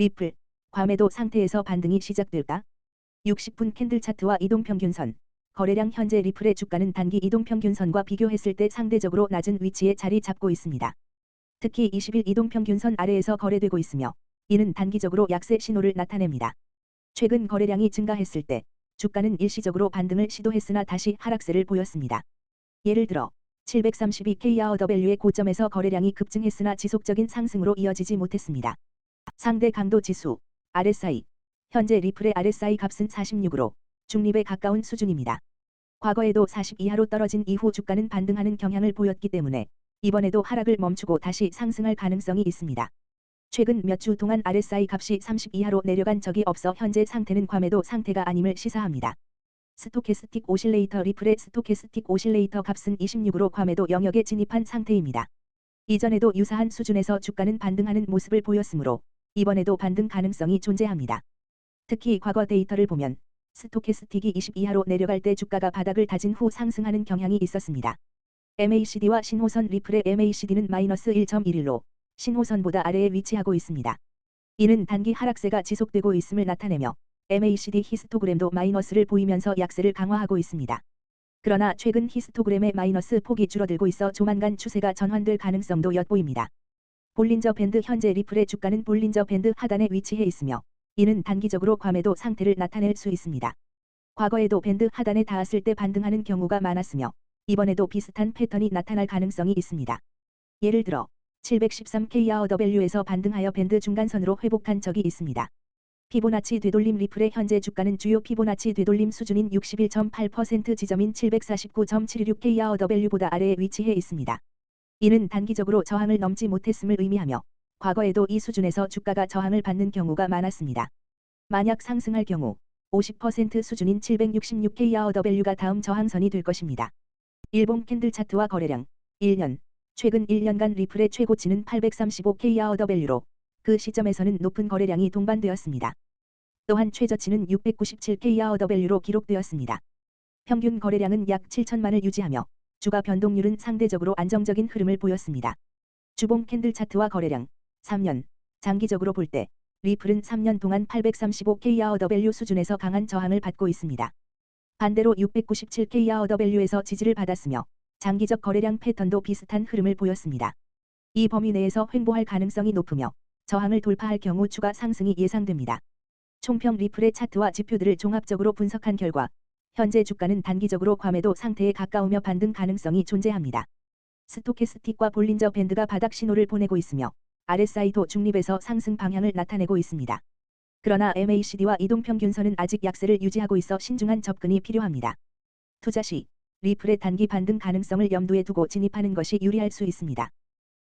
리플, 과매도 상태에서 반등이 시작될까? 60분 캔들 차트와 이동평균선, 거래량 현재 리플의 주가는 단기 이동평균선과 비교했을 때 상대적으로 낮은 위치에 자리 잡고 있습니다. 특히 20일 이동평균선 아래에서 거래되고 있으며 이는 단기적으로 약세 신호를 나타냅니다. 최근 거래량이 증가했을 때 주가는 일시적으로 반등을 시도했으나 다시 하락세를 보였습니다. 예를 들어 732KRW의 고점에서 거래량이 급증했으나 지속적인 상승으로 이어지지 못했습니다. 상대 강도 지수 RSI 현재 리플의 RSI 값은 46으로 중립에 가까운 수준입니다. 과거에도 40 이하로 떨어진 이후 주가는 반등하는 경향을 보였기 때문에 이번에도 하락을 멈추고 다시 상승할 가능성이 있습니다. 최근 몇 주 동안 RSI 값이 30 이하로 내려간 적이 없어 현재 상태는 과매도 상태가 아님을 시사합니다. 스토캐스틱 오실레이터 리플의 스토캐스틱 오실레이터 값은 26으로 과매도 영역에 진입한 상태입니다. 이전에도 유사한 수준에서 주가는 반등하는 모습을 보였으므로 이번에도 반등 가능성이 존재합니다. 특히 과거 데이터를 보면 스토캐스틱이 20 이하로 내려갈 때 주가가 바닥을 다진 후 상승하는 경향이 있었습니다. MACD와 신호선 리플의 MACD는 마이너스 1.11로 신호선보다 아래에 위치하고 있습니다. 이는 단기 하락세가 지속되고 있음을 나타내며 MACD 히스토그램도 마이너스를 보이면서 약세를 강화하고 있습니다. 그러나 최근 히스토그램의 마이너스 폭이 줄어들고 있어 조만간 추세가 전환될 가능성도 엿보입니다. 볼린저 밴드 현재 리플의 주가는 볼린저 밴드 하단에 위치해 있으며 이는 단기적으로 과매도 상태를 나타낼 수 있습니다. 과거에도 밴드 하단에 닿았을 때 반등하는 경우가 많았으며 이번에도 비슷한 패턴이 나타날 가능성이 있습니다. 예를 들어 713KRW에서 반등하여 밴드 중간선으로 회복한 적이 있습니다. 피보나치 되돌림 리플의 현재 주가는 주요 피보나치 되돌림 수준인 61.8% 지점인 749.726KRW보다 아래에 위치해 있습니다. 이는 단기적으로 저항을 넘지 못했음을 의미하며 과거에도 이 수준에서 주가가 저항을 받는 경우가 많았습니다. 만약 상승할 경우 50% 수준인 766KRW가 다음 저항선이 될 것입니다. 일본 캔들 차트와 거래량 1년 최근 1년간 리플의 최고치는 835KRW로 그 시점에서는 높은 거래량이 동반되었습니다. 또한 최저치는 697KRW로 기록되었습니다. 평균 거래량은 약 7천만을 유지하며 주가 변동률은 상대적으로 안정적인 흐름을 보였습니다. 주봉 캔들 차트와 거래량 3년 장기적으로 볼 때 리플은 3년 동안 835KRW 수준에서 강한 저항을 받고 있습니다. 반대로 697KRW에서 지지를 받았으며 장기적 거래량 패턴도 비슷한 흐름을 보였습니다. 이 범위 내에서 횡보할 가능성이 높으며 저항을 돌파할 경우 추가 상승이 예상됩니다. 총평 리플의 차트와 지표들을 종합적으로 분석한 결과 현재 주가는 단기적으로 과매도 상태에 가까우며 반등 가능성이 존재합니다. 스토캐스틱과 볼린저 밴드가 바닥 신호를 보내고 있으며 RSI도 중립에서 상승 방향을 나타내고 있습니다. 그러나 MACD와 이동평균선은 아직 약세를 유지하고 있어 신중한 접근이 필요합니다. 투자 시 리플의 단기 반등 가능성을 염두에 두고 진입하는 것이 유리할 수 있습니다.